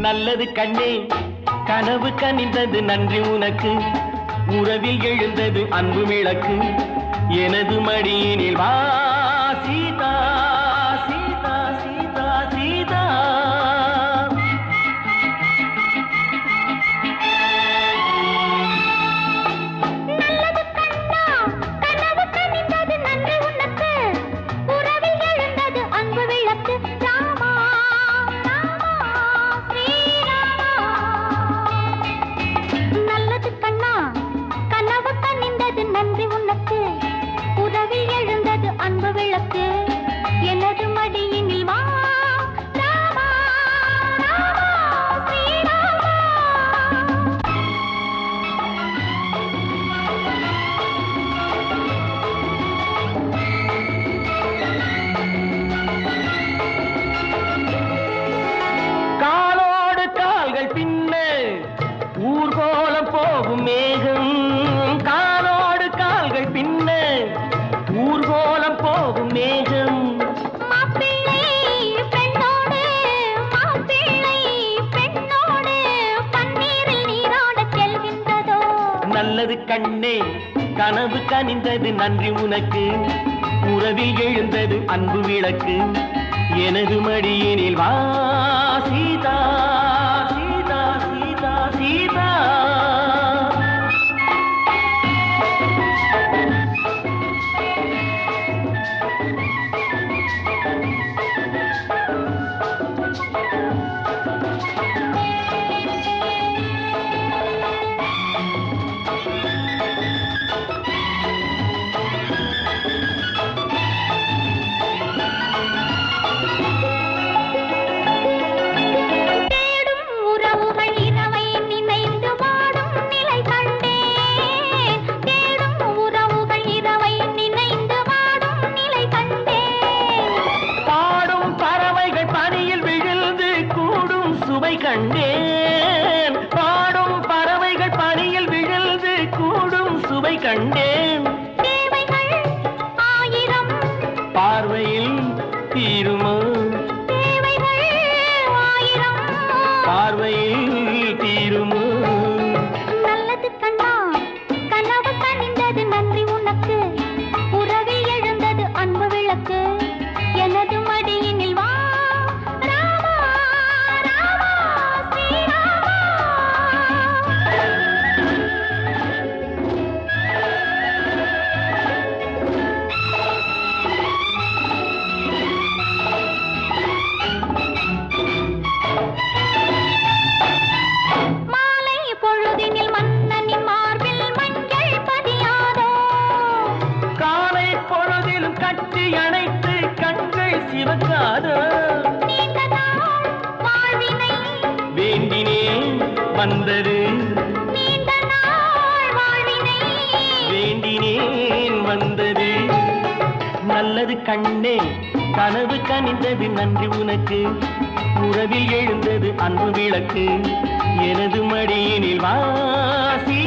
நல்லது கண்ணே. கனவு கனிந்தது நன்றி உனக்கு. உறவில் எழுந்தது அன்பு விளக்கு. எனது மடியினில் வா. கனவு கண்ணே கனவு கனிந்தது நன்றி உனக்கு. உறவில் எழுந்தது அன்பு விளக்கு. எனது மடியினில் வாசிதா பாம்பை கண்டேன். பாடும் பறவைகள் பணியில் விழுந்து கூடும் சுவை கண்டேன். பார்வையில் தீரும் மந்தரு வேண்டினேன் வந்தது. நல்லது கண்ணே கனவு கனிந்தது நன்றி உனக்கு. உறவில் எழுந்தது அன்பு விளக்கு. எனது மடியினில் வாசி